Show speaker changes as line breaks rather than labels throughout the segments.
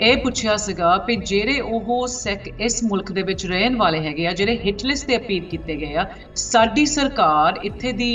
ਇਹ ਪੁੱਛਿਆ ਸੀਗਾ ਕਿ ਜਿਹੜੇ ਉਹ ਸਿੱਖ ਇਸ ਮੁਲਕ ਦੇ ਵਿੱਚ ਰਹਿਣ ਵਾਲੇ ਹੈਗੇ ਆ ਜਿਹੜੇ ਹਿਟ ਲਿਸਟ ਤੇ ਅਪੀਲ ਕੀਤੇ ਗਏ ਆ ਸਾਡੀ ਸਰਕਾਰ ਇੱਥੇ ਦੀ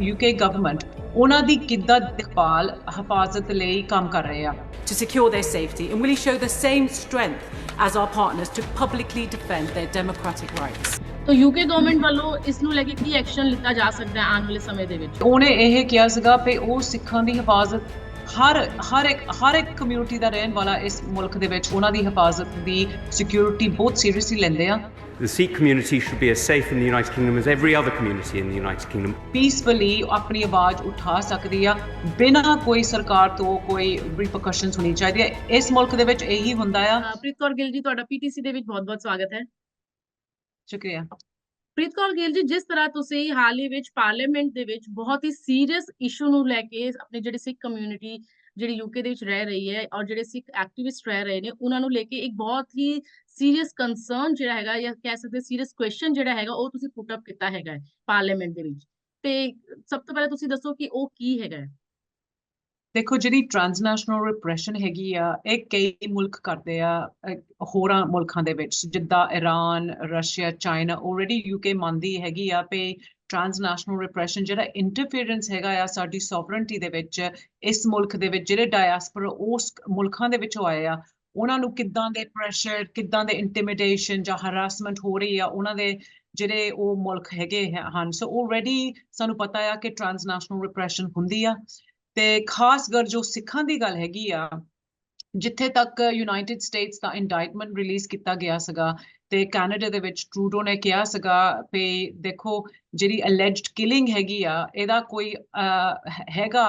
ਯੂਕੇ ਗਵਰਨਮੈਂਟ ਉਹਨਾਂ ਦੀ ਕਿੱਦਾਂ ਦੇਖਭਾਲ ਹਿਫਾਜ਼ਤ ਲਈ ਕੰਮ ਕਰ ਰਹੇ ਆ
to secure their safety? And will show the same strength as our partners to publicly defend their democratic rights?
ਤਾਂ ਯੂਕੇ ਗਵਰਨਮੈਂਟ ਵੱਲੋਂ ਇਸ ਨੂੰ ਲੈ ਕੇ ਕੀ ਐਕਸ਼ਨ ਲਿੱਤਾ ਜਾ ਸਕਦਾ ਹੈ ਆਉਣ ਵਾਲੇ ਸਮੇਂ ਦੇ ਵਿੱਚ
ਉਹਨੇ ਇਹ ਕਿਹਾ ਸੀਗਾ ਕਿ ਉਹ ਸਿੱਖਾਂ ਦੀ ਹਿਫਾਜ਼ਤ ਹਰ ਹਰ ਇੱਕ ਹਰ ਇੱਕ ਕਮਿਊਨਿਟੀ ਦਾ ਰਹਿਣ ਵਾਲਾ ਇਸ ਮੁਲਕ ਦੇ ਵਿੱਚ ਉਹਨਾਂ ਦੀ ਹਿਫਾਜ਼ਤ ਦੀ ਸਿਕਿਉਰਿਟੀ ਬਹੁਤ ਸੀਰੀਅਸਲੀ ਲੈਂਦੇ ਆ।
The Sikh community should be as safe in the United Kingdom as every other community in the United Kingdom.
Peacefully ਆਪਣੀ ਆਵਾਜ਼ ਉਠਾ ਸਕਦੀ ਆ ਬਿਨਾਂ ਕੋਈ ਸਰਕਾਰ ਤੋਂ ਕੋਈ ਰਿਪਰਕਸ਼ਨਸ ਹੋਣੀ ਚਾਹੀਦੀ ਹੈ ਇਸ ਮੁਲਕ ਦੇ ਵਿੱਚ ਇਹੀ ਹੁੰਦਾ ਆ।
ਪ੍ਰੀਤ ਕੌਰ ਗਿੱਲ ਜੀ ਤੁਹਾਡਾ ਪੀਟੀਸੀ ਦੇ ਵਿੱਚ ਬਹੁਤ-ਬਹੁਤ ਸਵਾਗਤ ਹੈ।
ਸ਼ੁਕਰੀਆ।
ਪ੍ਰੀਤ ਕੌਰ ਗਿੱਲ ਜੀ, ਜਿਸ ਤਰ੍ਹਾਂ ਤੁਸੀਂ ਹਾਲ ਹੀ ਵਿੱਚ ਪਾਰਲੀਮੈਂਟ ਦੇ ਵਿੱਚ ਬਹੁਤ ਹੀ ਸੀਰੀਅਸ ਇਸ਼ੂ ਨੂੰ ਲੈ ਕੇ ਆਪਣੇ ਜਿਹੜੇ ਸਿੱਖ ਕਮਿਊਨਿਟੀ ਜਿਹੜੀ ਯੂਕੇ ਦੇ ਵਿੱਚ ਰਹਿ ਰਹੀ ਹੈ ਔਰ ਜਿਹੜੇ ਸਿੱਖ ਐਕਟਿਵਿਸਟ ਰਹਿ ਰਹੇ ਨੇ, ਉਹਨਾਂ ਨੂੰ ਲੈ ਕੇ ਇੱਕ ਬਹੁਤ ਹੀ ਸੀਰੀਅਸ ਕੰਸਰਨ ਜਿਹੜਾ ਹੈਗਾ ਜਾਂ ਕਹਿ ਸਕਦੇ ਸੀਰੀਅਸ ਕੁਐਸਚਨ ਜਿਹੜਾ ਹੈਗਾ ਉਹ ਤੁਸੀਂ ਪੁੱਟ ਅਪ ਕੀਤਾ ਹੈਗਾ ਪਾਰਲੀਮੈਂਟ ਦੇ ਵਿੱਚ ਤੇ ਸਭ ਤੋਂ ਪਹਿਲਾਂ ਤੁਸੀਂ ਦੱਸੋ ਕਿ ਉਹ ਕੀ ਹੈਗਾ ਹੈ?
ਦੇਖੋ, ਜਿਹੜੀ ਟ੍ਰਾਂਸਨੈਸ਼ਨਲ ਰਿਪਰੈਸ਼ਨ ਹੈਗੀ ਆ, ਇਹ ਕਈ ਮੁਲਕ ਕਰਦੇ ਆ ਹੋਰਾਂ ਮੁਲਕਾਂ ਦੇ ਵਿੱਚ, ਜਿੱਦਾਂ Iran Russia China already UK ਮੰਨਦੀ ਹੈਗੀ ਆ ਕਿ ਟ੍ਰਾਂਸਨੈਸ਼ਨਲ ਰਿਪਰੈਸ਼ਨ ਜਿਹੜਾ ਇੰਟਰਫੇਰੈਂਸ ਹੈਗਾ ਆ ਸਾਡੀ ਸੋਵਰਨਟੀ ਦੇ ਵਿੱਚ, ਇਸ ਮੁਲਕ ਦੇ ਵਿੱਚ, ਜਿਹੜੇ ਡਾਇਆਸਪੋਰਾ ਉਸ ਮੁਲਕਾਂ ਦੇ ਵਿੱਚੋਂ ਆਏ ਆ, ਉਹਨਾਂ ਨੂੰ ਕਿੱਦਾਂ ਦੇ ਪ੍ਰੈਸ਼ਰ ਕਿੱਦਾਂ ਦੇ ਇੰਟੀਮੀਡੇਸ਼ਨ ਜਾਂ ਹਰਾਸਮੈਂਟ ਹੋ ਰਹੀ ਆ, ਉਹਨਾਂ ਦੇ ਜਿਹੜੇ ਉਹ ਮੁਲਕ ਹੈਗੇ ਹੈ- ਹਨ। ਸੋ ਆਲਰੇਡੀ ਸਾਨੂੰ ਪਤਾ ਆ ਕਿ ਟ੍ਰਾਂਸਨੈਸ਼ਨਲ ਰਿਪਰੈਸ਼ਨ ਹੁੰਦੀ ਆ। ਤੇ ਖਾਸ ਕਰ ਜੋ ਸਿੱਖਾਂ ਦੀ ਗੱਲ ਹੈਗੀ ਆ ਜਿੱਥੇ ਤੱਕ ਯੂਨਾਈਟਿਡ ਸਟੇਟਸ ਦਾ ਇੰਡਾਈਟਮੈਂਟ ਰਿਲੀਜ਼ ਕੀਤਾ ਗਿਆ ਸੀਗਾ ਤੇ ਕੈਨੇਡਾ ਦੇ ਵਿੱਚ ਟਰੂਡੋ ਨੇ ਕਿਹਾ ਸੀਗਾ ਵੀ ਦੇਖੋ ਜਿਹੜੀ ਅਲੈਜਡ ਕਿਲਿੰਗ ਹੈਗੀ ਆ ਇਹਦਾ ਕੋਈ ਅਹ, ਹੈਗਾ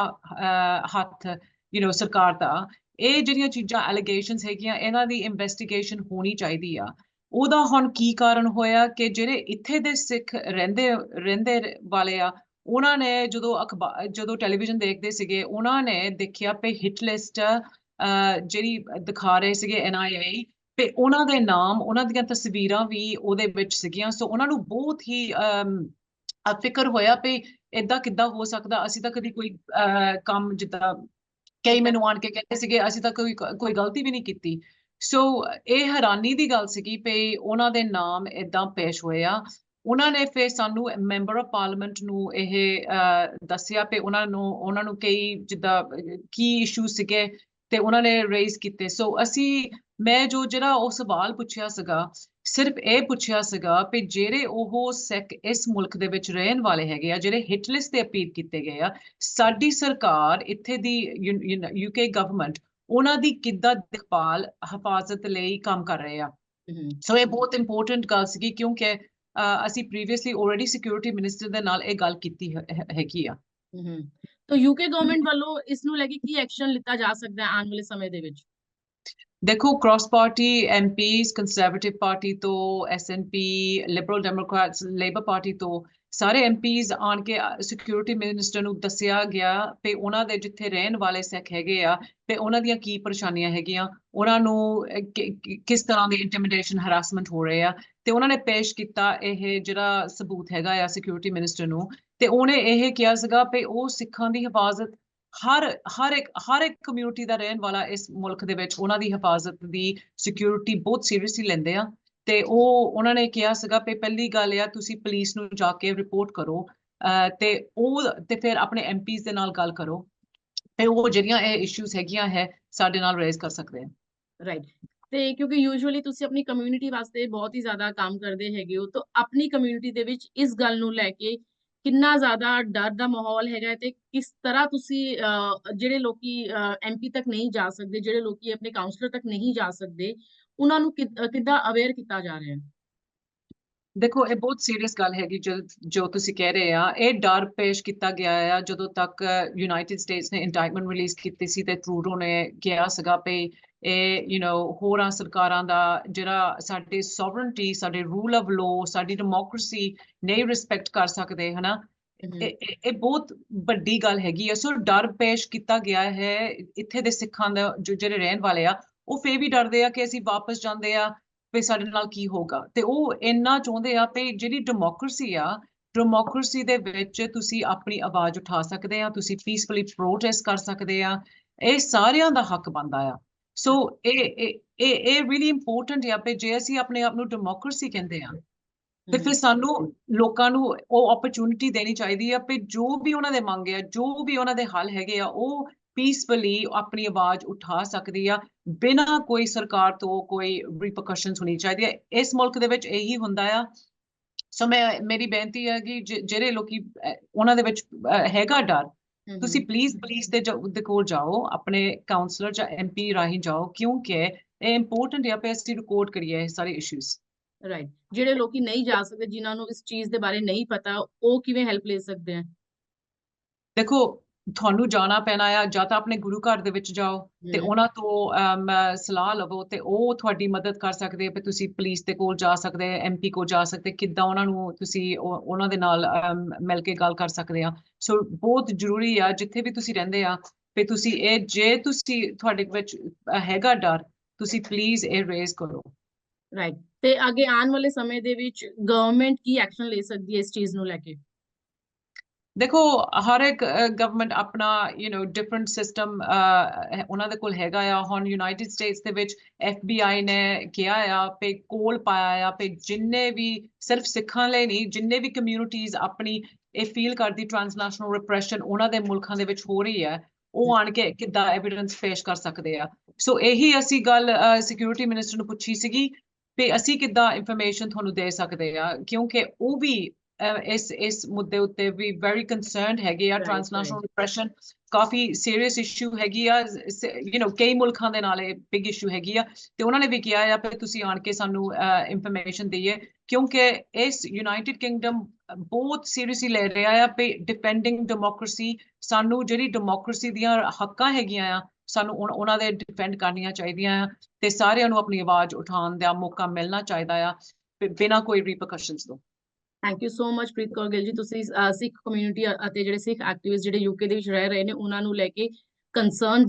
ਹੱਥ ਯੂ نو ਸਰਕਾਰ ਦਾ ਇਹ ਜਿਹੜੀਆਂ ਚੀਜ਼ਾਂ ਐਲੀਗੇਸ਼ਨਸ ਹੈਗੀਆਂ ਇਹਨਾਂ ਦੀ ਇਨਵੈਸਟੀਗੇਸ਼ਨ ਹੋਣੀ ਚਾਹੀਦੀ ਆ। ਉਹਦਾ ਹੁਣ ਕੀ ਕਾਰਨ ਹੋਇਆ ਕਿ ਜਿਹੜੇ ਇੱਥੇ ਦੇ ਸਿੱਖ ਰਹਿੰਦੇ ਰਹਿੰਦੇ ਵਾਲੇ ਆ ਉਹਨਾਂ ਨੇ ਜਦੋਂ ਅਖਬਾਰ ਜਦੋਂ ਟੈਲੀਵਿਜ਼ਨ ਦੇਖਦੇ ਸੀਗੇ ਉਹਨਾਂ ਨੇ ਦੇਖਿਆ ਕਿ ਹਿਟ ਲਿਸਟ ਜਿਹੜੀ ਦਿਖਾ ਰਹੇ ਸੀਗੇ ਐਨਆਈਏ ਤੇ ਉਹਨਾਂ ਦੇ ਨਾਮ ਉਹਨਾਂ ਦੀਆਂ ਤਸਵੀਰਾਂ ਵੀ ਉਹਦੇ ਵਿੱਚ ਸੀਗੀਆਂ। ਸੋ ਉਹਨਾਂ ਨੂੰ ਬਹੁਤ ਹੀ ਫਿਕਰ ਹੋਇਆ ਵੀ ਇਦਾਂ ਕਿੱਦਾਂ ਹੋ ਸਕਦਾ ਅਸੀਂ ਤਾਂ ਕਦੀ ਕੋਈ ਅਹ, ਕੰਮ ਜਿੱਦਾਂ ਕਈ ਮੈਨੂੰ ਆਣ ਕੇ ਕਹਿੰਦੇ ਸੀਗੇ ਅਸੀਂ ਤਾਂ ਕੋਈ ਕੋਈ ਗਲਤੀ ਵੀ ਨਹੀਂ ਕੀਤੀ। ਸੋ ਇਹ ਹੈਰਾਨੀ ਦੀ ਗੱਲ ਸੀਗੀ ਕਿ ਉਹਨਾਂ ਦੇ ਨਾਮ ਇਦਾਂ ਪੇਸ਼ ਹੋਏ ਆ ਉਹਨਾਂ ਨੇ ਫਿਰ ਸਾਨੂੰ ਮੈਂਬਰ ਆਫ ਪਾਰਲੀਮੈਂਟ ਨੂੰ ਇਹ ਦੱਸਿਆ ਕਿ ਉਹਨਾਂ ਨੂੰ ਉਹਨਾਂ ਨੂੰ ਕਈ ਜਿੱਦਾਂ ਕੀ ਇਸ਼ੂ ਸੀਗੇ ਤੇ ਉਹਨਾਂ ਨੇ ਰੇਜ਼ ਕੀਤੇ। ਸੋ ਅਸੀਂ ਮੈਂ ਜੋ ਜਿਹੜਾ ਉਹ ਸਵਾਲ ਪੁੱਛਿਆ ਸੀਗਾ ਸਿਰਫ ਇਹ ਪੁੱਛਿਆ ਸੀਗਾ ਕਿ ਜਿਹੜੇ ਉਹ ਸਿੱਖ ਇਸ ਮੁਲਕ ਦੇ ਵਿੱਚ ਰਹਿਣ ਵਾਲੇ ਹੈਗੇ ਆ ਜਿਹੜੇ ਹਿਟ ਲਿਸਟ ਤੇ ਅਪੀਲ ਕੀਤੇ ਗਏ ਆ ਸਾਡੀ ਸਰਕਾਰ ਇੱਥੇ ਦੀ ਯੂਕੇ ਗਵਰਨਮੈਂਟ ਉਹਨਾਂ ਦੀ ਕਿੱਦਾਂ ਦੇਖਭਾਲ ਹਿਫਾਜ਼ਤ ਲਈ ਕੰਮ ਕਰ ਰਹੇ ਆ। ਸੋ ਇਹ ਬਹੁਤ ਇੰਪੋਰਟੈਂਟ ਗੱਲ ਸੀਗੀ ਕਿਉਂਕਿ ਅਸੀਂ ਪ੍ਰੀਵੀਅਸਲੀ ਆਲਰੇਡੀ ਸਿਕਿਉਰਿਟੀ ਮਿਨਿਸਟਰ ਦੇ ਨਾਲ ਇਹ ਗੱਲ ਕੀਤੀ ਹੈਗੀ ਆ।
ਤਾਂ ਯੂਕੇ ਗਵਰਨਮੈਂਟ ਵੱਲੋਂ ਇਸ ਨੂੰ ਲੈ ਕੇ ਕੀ ਐਕਸ਼ਨ ਲਿੱਤਾ ਜਾ ਸਕਦਾ ਹੈ ਆਉਣ ਵਾਲੇ ਸਮੇਂ ਦੇ ਵਿੱਚ?
ਦੇਖੋ cross party MPs Conservative party ਤੋਂ SNP Liberal Democrats Labour party ਤੋਂ ਸਾਰੇ ਐਮਪੀਸ ਆਣ ਕੇ ਸਿਕਿਉਰਿਟੀ ਮਿਨਿਸਟਰ ਨੂੰ ਦੱਸਿਆ ਗਿਆ ਤੇ ਉਹਨਾਂ ਦੇ ਜਿੱਥੇ ਰਹਿਣ ਵਾਲੇ ਸਿੱਖ ਹੈਗੇ ਆ ਤੇ ਉਹਨਾਂ ਦੀਆਂ ਕੀ ਪਰੇਸ਼ਾਨੀਆਂ ਹੈਗੀਆਂ, ਉਹਨਾਂ ਨੂੰ ਕਿਸ ਤਰ੍ਹਾਂ ਦੀ ਇੰਟੀਮੀਡੇਸ਼ਨ ਹਰਾਸਮੈਂਟ ਹੋ ਰਹੇ ਆ, ਤੇ ਉਹਨਾਂ ਨੇ ਪੇਸ਼ ਕੀਤਾ ਇਹ ਜਿਹੜਾ ਸਬੂਤ ਹੈਗਾ ਆ ਸਿਕਿਉਰਿਟੀ ਮਿਨਿਸਟਰ ਨੂੰ, ਤੇ ਉਹਨੇ ਇਹ ਕਿਹਾ ਸੀਗਾ ਕਿ ਉਹ ਸਿੱਖਾਂ ਦੀ ਹਿਫਾਜ਼ਤ ਹਰ ਹਰ ਇੱਕ ਹਰ ਇੱਕ ਕਮਿਊਨਿਟੀ ਦਾ ਰਹਿਣ ਵਾਲਾ ਇਸ ਮੁਲਕ ਦੇ ਵਿੱਚ ਉਹਨਾਂ ਦੀ ਹਿਫਾਜ਼ਤ ਦੀ ਸਿਕਿਉਰਿਟੀ ਬਹੁਤ ਸੀਰੀਅਸਲੀ ਲੈਂਦੇ ਆ ਤੇ ਉਹ ਉਹਨਾਂ ਨੇ ਕਿਹਾ ਸੀਗਾ ਕਿ ਪਹਿਲੀ ਗੱਲ ਆ ਤੁਸੀਂ ਪੁਲਿਸ ਨੂੰ ਜਾ ਕੇ ਰਿਪੋਰਟ ਕਰੋ ਤੇ ਉਹ ਤੇ ਫਿਰ ਆਪਣੇ ਐਮਪੀਸ ਦੇ ਨਾਲ ਗੱਲ ਕਰੋ ਤੇ ਉਹ ਜਿਹੜੀਆਂ ਇਹ ਇਸ਼ੂਜ਼ ਹੈਗੀਆਂ ਹੈ ਸਾਡੇ ਨਾਲ ਰੇਜ਼ ਕਰ ਸਕਦੇ ਆ।
ਰਾਈਟ ਤੇ ਕਿਉਂਕਿ ਯੂਜੂਅਲੀ ਤੁਸੀਂ ਆਪਣੀ ਕਮਿਊਨਿਟੀ ਵਾਸਤੇ ਬਹੁਤ ਹੀ ਜ਼ਿਆਦਾ ਕੰਮ ਕਰਦੇ ਹੈਗੇ ਹੋ ਤਾਂ ਆਪਣੀ ਕਮਿਊਨਿਟੀ ਦੇ ਵਿੱਚ ਇਸ ਗੱਲ ਨੂੰ ਲੈ ਕੇ ਕਿੰਨਾ ਜ਼ਿਆਦਾ ਡਰ ਦਾ ਮਾਹੌਲ ਹੈਗਾ ਤੇ ਕਿਸ ਤਰ੍ਹਾਂ ਤੁਸੀਂ ਅਹ, ਜਿਹੜੇ ਲੋਕੀ ਐਮਪੀ ਤੱਕ ਨਹੀਂ ਜਾ ਸਕਦੇ ਜਿਹੜੇ ਲੋਕੀ ਆਪਣੇ ਕਾਉਂਸਲਰ ਤੱਕ ਨਹੀਂ ਜਾ ਸਕਦੇ ਉਹਨਾਂ ਨੂੰ ਕਿੱਦਾਂ ਅਵੇਅਰ ਕੀਤਾ ਜਾ ਰਿਹਾ ਹੈ?
ਦੇਖੋ ਇਹ ਬਹੁਤ ਸੀਰੀਅਸ ਗੱਲ ਹੈਗੀ ਜੋ ਜੋ ਤੁਸੀਂ ਕਹਿ ਰਹੇ ਆ। ਇਹ ਡਰ ਪੇਸ਼ ਕੀਤਾ ਗਿਆ ਆ ਜਦੋਂ ਤੱਕ ਯੂਨਾਈਟਿਡ ਸਟੇਟਸ ਨੇ ਇੰਡਾਈਟਮੈਂਟ ਰਿਲੀਜ਼ ਕੀਤੀ ਸੀ ਤੇ ਟਰੂਡੋ ਨੇ ਕਿਹਾ ਸੀਗਾ ਕਿ ਇਹ ਯੂ نو ਹੋਰਾਂ ਸਰਕਾਰਾਂ ਦਾ ਜਿਹੜਾ ਸਾਡੇ ਸੋਵਰਨਟੀ ਸਾਡੇ ਰੂਲ ਆਫ ਲਾਅ ਸਾਡੀ ਡੈਮੋਕ੍ਰੇਸੀ ਨਹੀਂ ਰਿਸਪੈਕਟ ਕਰ ਸਕਦੇ ਹਨਾ? ਇਹ ਬਹੁਤ ਵੱਡੀ ਗੱਲ ਹੈਗੀ ਹੈ ਸੋ ਡਰ ਪੇਸ਼ ਕੀਤਾ ਗਿਆ ਹੈ। ਇੱਥੇ ਦੇ ਸਿੱਖਾਂ ਦਾ ਜੋ ਜਿਹੜੇ ਰਹਿਣ ਵਾਲੇ ਆ ਉਹ ਫੇਰ ਵੀ ਡਰਦੇ ਆ ਕਿ ਅਸੀਂ ਵਾਪਸ ਜਾਂਦੇ ਆ ਵੀ ਸਾਡੇ ਨਾਲ ਕੀ ਹੋਗਾ ਤੇ ਉਹ ਇੰਨਾ ਚਾਹੁੰਦੇ ਆ ਵੀ ਜਿਹੜੀ ਡੈਮੋਕ੍ਰੇਸੀ ਆ ਡੈਮੋਕ੍ਰੇਸੀ ਦੇ ਵਿੱਚ ਤੁਸੀਂ ਆਪਣੀ ਆਵਾਜ਼ ਉਠਾ ਸਕਦੇ ਆ, ਤੁਸੀਂ ਪੀਸਫੁਲੀ ਪ੍ਰੋਟੈਸਟ ਕਰ ਸਕਦੇ ਆ, ਇਹ ਸਾਰਿਆਂ ਦਾ ਹੱਕ ਬਣਦਾ ਆ। ਸੋ ਇਹ ਇਹ ਇਹ ਇਹ really important ਹੈ ਕਿ ਜੇ ਅਸੀਂ ਆਪਣੇ ਆਪ ਨੂੰ ਡੈਮੋਕ੍ਰੇਸੀ ਕਹਿੰਦੇ ਆ, ਤੇ ਫਿਰ ਸਾਨੂੰ ਲੋਕਾਂ ਨੂੰ ਉਹ opportunity ਦੇਣੀ ਚਾਹੀਦੀ ਆ ਕਿ ਜੋ ਵੀ ਉਹਨਾਂ ਦੇ ਮੰਗ ਆ, ਜੋ ਵੀ ਉਹਨਾਂ ਦੇ ਹੱਲ ਹੈਗੇ ਆ, ਉਹ ਪੀਸਫੁਲੀ ਆਪਣੀ ਆਵਾਜ਼ ਉਠਾ ਸਕਦੀ ਆ ਬਿਨਾਂ ਕੋਈ ਸਰਕਾਰ ਤੋਂ ਕੋਈ ਰਿਪਰਕਸ਼ਨਸ ਹੋਣੀ ਚਾਹੀਦੀ ਹੈ ਇਸ ਮੁਲਕ ਦੇ ਵਿੱਚ ਇਹੀ ਹੁੰਦਾ ਆ। ਸੋ ਮੈਂ ਮੇਰੀ ਬੇਨਤੀ ਹੈ ਕਿ ਜਿਹੜੇ ਲੋਕੀ ਉਹਨਾਂ ਦੇ ਵਿੱਚ ਹੈਗਾ ਡਰ ਤੁਸੀਂ ਪਲੀਜ਼ ਪੁਲਿਸ ਦੇ ਦੇ ਕੋਲ ਜਾਓ ਆਪਣੇ ਕਾਉਂਸਲਰ ਜਾਂ ਐਮਪੀ ਰਾਹੀਂ ਜਾਓ ਕਿਉਂਕਿ ਇਹ ਇੰਪੋਰਟੈਂਟ ਹੈ ਕਿ ਅਸੀਂ ਰਿਕਾਰਡ ਕਰੀਏ ਇਹ ਸਾਰੇ ਇਸ਼ੂਜ਼
ਰਾਈਟ ਜਿਹੜੇ ਲੋਕੀ ਨਹੀਂ ਜਾ ਸਕਦੇ ਜਿਨ੍ਹਾਂ ਨੂੰ ਇਸ ਚੀਜ਼ ਦੇ ਬਾਰੇ ਨਹੀਂ ਪਤਾ ਉਹ ਕਿਵੇਂ ਹੈਲਪ ਲੈ ਸਕਦੇ ਆ?
ਦੇਖੋ ਤੁਹਾਨੂੰ ਜਾਣਾ ਪੈਣਾ ਆ ਜਾਂ ਤਾਂ ਆਪਣੇ ਗੁਰੂ ਘਰ ਦੇ ਵਿੱਚ ਜਾਓ ਤੇ ਉਹਨਾਂ ਤੋਂ ਸਲਾਹ ਲਵੋ ਤੇ ਉਹ ਤੁਹਾਡੀ ਮਦਦ ਕਰ ਸਕਦੇ ਆ ਵੀ ਤੁਸੀਂ ਪੁਲਿਸ ਦੇ ਕੋਲ ਜਾ ਸਕਦੇ ਐਮਪੀ ਕੋਲ ਜਾ ਸਕਦੇ ਕਿੱਦਾਂ ਉਹਨਾਂ ਨੂੰ ਤੁਸੀਂ ਉਹ- ਉਹਨਾਂ ਦੇ ਨਾਲ ਮਿਲ ਕੇ ਗੱਲ ਕਰ ਸਕਦੇ ਆ। ਸੋ ਬਹੁਤ ਜ਼ਰੂਰੀ ਆ ਜਿੱਥੇ ਵੀ ਤੁਸੀਂ ਰਹਿੰਦੇ ਆ ਵੀ ਤੁਸੀਂ ਇਹ ਜੇ ਤੁਸੀਂ ਤੁਹਾਡੇ ਵਿੱਚ ਹੈਗਾ ਡਰ ਤੁਸੀਂ ਪਲੀਜ਼ ਇਹ ਰੇਜ਼ ਕਰੋ।
ਰਾਈਟ ਤੇ ਅੱਗੇ ਆਉਣ ਵਾਲੇ ਸਮੇਂ ਦੇ ਵਿੱਚ ਗਵਰਨਮੈਂਟ ਕੀ ਐਕਸ਼ਨ ਲੈ ਸਕਦੀ ਹੈ ਇਸ ਚੀਜ਼ ਨੂੰ ਲੈ ਕੇ?
ਦੇਖੋ ਹਰ ਇੱਕ ਗਵਰਨਮੈਂਟ ਆਪਣਾ ਯੂ نو ਡਿਫਰੈਂਟ ਸਿਸਟਮ ਉਹਨਾਂ ਦੇ ਕੋਲ ਹੈਗਾ ਆ। ਹੁਣ ਯੂਨਾਈਟਿਡ ਸਟੇਟਸ ਦੇ ਵਿੱਚ FBI ਨੇ ਕਿਹਾ ਆ ਕਿ ਕੋਲ ਪਾਇਆ ਆ ਕਿ ਜਿੰਨੇ ਵੀ ਸਿਰਫ ਸਿੱਖਾਂ ਲਈ ਨਹੀਂ ਜਿੰਨੇ ਵੀ ਕਮਿਊਨਿਟੀਜ਼ ਆਪਣੀ ਇਹ ਫੀਲ ਕਰਦੀ ਟ੍ਰਾਂਸਨੈਸ਼ਨਲ ਰਿਪਰੈਸ਼ਨ ਉਹਨਾਂ ਦੇ ਮੁਲਕਾਂ ਦੇ ਵਿੱਚ ਹੋ ਰਹੀ ਹੈ ਉਹ ਆਣ ਕੇ ਕਿੱਦਾਂ ਐਵੀਡੈਂਸ ਪੇਸ਼ ਕਰ ਸਕਦੇ ਆ। ਸੋ ਇਹੀ ਅਸੀਂ ਗੱਲ ਸਿਕਿਉਰਿਟੀ ਮਿਨਿਸਟਰ ਨੂੰ ਪੁੱਛੀ ਸੀਗੀ ਕਿ ਅਸੀਂ ਕਿੱਦਾਂ ਇਨਫੋਰਮੇਸ਼ਨ ਤੁਹਾਨੂੰ ਦੇ ਸਕਦੇ ਆ ਕਿਉਂਕਿ ਉਹ ਵੀ ਇਸ ਇਸ ਮੁੱਦੇ ਉੱਤੇ ਵੀ ਵੈਰੀ ਕੰਸਰਨਡ ਹੈਗੇ ਆ ਟ੍ਰਾਂਸਨੈਸ਼ਨਲ. ਰਿਪਰੈਸ਼ਨ ਕਾਫੀ ਸੀਰੀਅਸ ਇਸ਼ੂ ਹੈਗੀ ਆ ਯੂ نو ਕਈ ਮੁਲਕਾਂ ਦੇ ਨਾਲ ਇਹ ਬਿਗ ਇਸ਼ੂ ਹੈਗੀ ਆ। ਤੇ ਉਹਨਾਂ ਨੇ ਵੀ ਕਿਹਾ ਆ ਕਿ ਤੁਸੀਂ ਆਣ ਕੇ ਸਾਨੂੰ ਇਨਫੋਰਮੇਸ਼ਨ ਦਈਏ ਕਿਉਂਕਿ ਇਸ ਯੂਨਾਈਟਿਡ ਕਿੰਗਡਮ ਬਹੁਤ ਸੀਰੀਅਸਲੀ ਲੈ ਰਿਹਾ ਆ ਕਿ ਡਿਪੈਂਡਿੰਗ ਡੈਮੋਕ੍ਰੇਸੀ ਸਾਨੂੰ ਜਿਹੜੀ ਡੈਮੋਕ੍ਰੇਸੀ ਦੀਆਂ ਹੱਕਾਂ ਹੈਗੀਆਂ ਆ ਸਾਨੂੰ ਉਹਨਾਂ ਦੇ ਡਿਫੈਂਡ ਕਰਨੀਆਂ ਚਾਹੀਦੀਆਂ ਆ ਤੇ ਸਾਰਿਆਂ ਨੂੰ ਆਪਣੀ ਆਵਾਜ਼ ਉਠਾਉਣ ਦਾ ਮੌਕਾ ਮਿਲਣਾ ਚਾਹੀਦਾ ਆ ਬਿਨਾਂ ਕੋਈ ਰਿਪਰਕਸ਼ਨਸ ਤੋਂ।
Thank you so much Preet Kaur Gill ji ਤੁਸੀਂ ਸਿੱਖ ਕਮਿਊਨਿਟੀ ਅਤੇ ਜਿਹੜੇ ਸਿੱਖ ਐਕਟਿਵਿਸਟ ਜਿਹੜੇ ਯੂਕੇ ਦੇ ਵਿੱਚ ਰਹਿ ਰਹੇ ਨੇ ਉਹਨਾਂ ਨੂੰ ਲੈ ਕੇ ਕੰਸਰਨ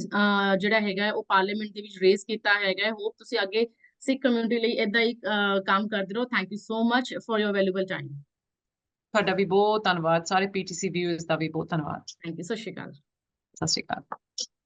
ਜਿਹੜਾ ਹੈਗਾ ਉਹ ਪਾਰਲੀਮੈਂਟ ਦੇ ਵਿੱਚ ਰੇਜ਼ ਕੀਤਾ ਹੈਗਾ ਹੋਪ ਤੁਸੀਂ ਅੱਗੇ ਸਿੱਖ ਕਮਿਊਨਿਟੀ ਲਈ ਇਦਾਂ ਹੀ ਕੰਮ ਕਰਦੇ ਰਹੋ। Thank you so much for your valuable time
ਤੁਹਾਡਾ ਵੀ ਬਹੁਤ ਧੰਨਵਾਦ। ਸਾਰੇ ਪੀਟੀਸੀ ਵੀਅਰਸ ਦਾ ਵੀ ਬਹੁਤ ਧੰਨਵਾਦ।
ਥੈਂਕ ਯੂ ਸਤਿ ਸ਼੍ਰੀ ਅਕਾਲ।
ਸਤਿ ਸ਼੍ਰੀ ਅਕਾਲ।